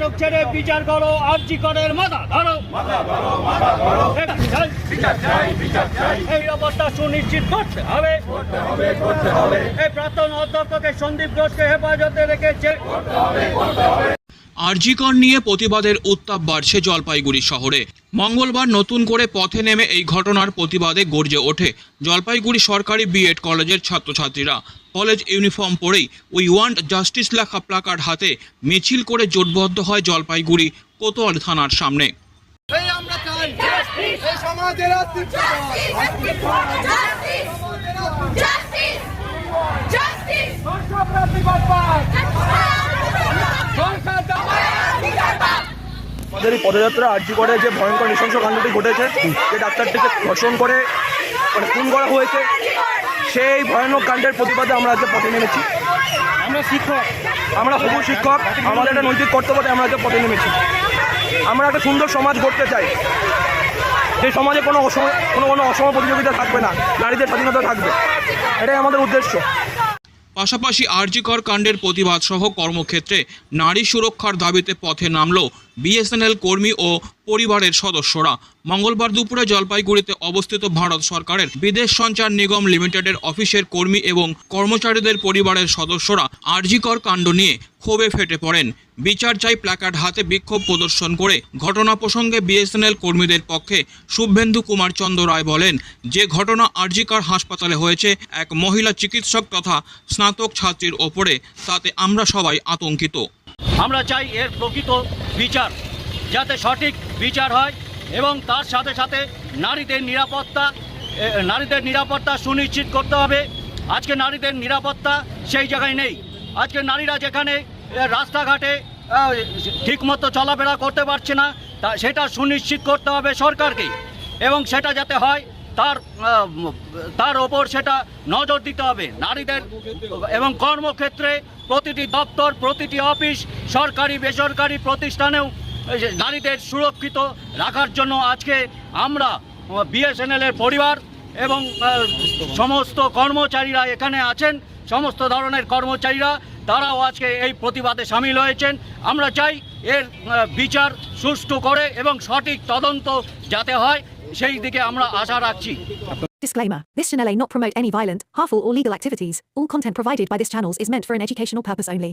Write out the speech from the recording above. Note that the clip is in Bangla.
নাটক ছেড়ে বিচার করো, আর্জি করের মাথা ধরো। এই অবস্থা সুনিশ্চিত করতে হবে। এই প্রাক্তন অধ্যক্ষকে সন্দীপ ঘোষকে হেফাজতে রেখেছে। আরজিকর নিয়ে প্রতিবাদের উত্তাপ বাড়ছে জলপাইগুড়ি শহরে। মঙ্গলবার নতুন করে পথে নেমে এই ঘটনার প্রতিবাদে গর্জে ওঠে জলপাইগুড়ি সরকারি বিএড কলেজের ছাত্রছাত্রীরা। কলেজ ইউনিফর্ম পরেই উই ওয়ান্ট জাস্টিস লেখা প্লাকার্ড হাতে মিছিল করে জোটবদ্ধ হয় জলপাইগুড়ি কোতোয়াল থানার সামনে। এই আমরা চাই। এই সমাজের আমাদের এই পদযাত্রা আর্জি করে যে ভয়ঙ্কর নৃশংস কাণ্ডটি ঘটেছে যে ডাক্তারটিকে ধর্ষণ করে মানে খুন করা হয়েছে সেই ভয়ানক কাণ্ডের প্রতিবাদে আমরা আজকে পথে নেমেছি। আমরা শিক্ষক। আমরা হবু শিক্ষক আমাদের একটা নৈতিক কর্তব্যতে আমরা আজকে পথে নেমেছি। আমরা একটা সুন্দর সমাজ গড়তে চাই। যে সমাজে কোনো অসম কোনো কোনো অসম প্রতিযোগিতা থাকবে না নারীদের স্বাধীনতা থাকবে। এটাই আমাদের উদ্দেশ্য। পাশাপাশি আরজিকর কাণ্ডের প্রতিবাদ সহ কর্মক্ষেত্রে নারী সুরক্ষার দাবিতে পথে নামল বিএসএনএল কর্মী ও পরিবারের সদস্যরা মঙ্গলবার দুপুরে জলপাইগুড়িতে অবস্থিত ভারত সরকারের বিদেশ সঞ্চার নিগম লিমিটেডের অফিসের কর্মী এবং কর্মচারীদের পরিবারের সদস্যরা আরজিকর কাণ্ড নিয়ে ক্ষোভে ফেটে পড়েন। বিচার চাই প্ল্যাকার্ড হাতে বিক্ষোভ প্রদর্শন করে ঘটনা প্রসঙ্গে বিএসএনএল কর্মীদের পক্ষে শুভেন্দু কুমার চন্দ্র রায় বলেন, যে ঘটনা আরজিকর হাসপাতালে হয়েছে, এক মহিলা চিকিৎসক তথা স্নাতক ছাত্রীর ওপরে, তাতে আমরা সবাই আতঙ্কিত। আমরা চাই এর প্রকৃত বিচার, যাতে সঠিক বিচার হয় এবং তার সাথে সাথে নারীদের নিরাপত্তা নারীদের নিরাপত্তা সুনিশ্চিত করতে হবে। আজকে নারীদের নিরাপত্তা সেই জায়গায় নেই। আজকে নারীরা যেখানে রাস্তাঘাটে ঠিকমতো চলাফেরা করতে পারছে না, তা সেটা সুনিশ্চিত করতে হবে সরকারকে এবং সেটা যাতে হয় তার তার ওপর সেটা নজর দিতে হবে। নারীদের এবং কর্মক্ষেত্রে প্রতিটি দপ্তর, প্রতিটি অফিস, সরকারি, বেসরকারি প্রতিষ্ঠানেও নারীদের সুরক্ষিত রাখার জন্য আজকে আমরা বিএসএনএল এর পরিবার এবং সমস্ত কর্মচারীরা এখানে আছেন। সমস্ত ধরনের কর্মচারীরা, তারাও আজকে এই প্রতিবাদে সামিল হয়েছেন। আমরা চাই এর বিচার সুষ্ঠু করে এবং সঠিক তদন্ত যাতে হয়। সেই দিকে আমরা আশা রাখছি Disclaimer This channel may not promote any violent, harmful, or legal activities. All content provided by this channel is meant for an educational purpose only.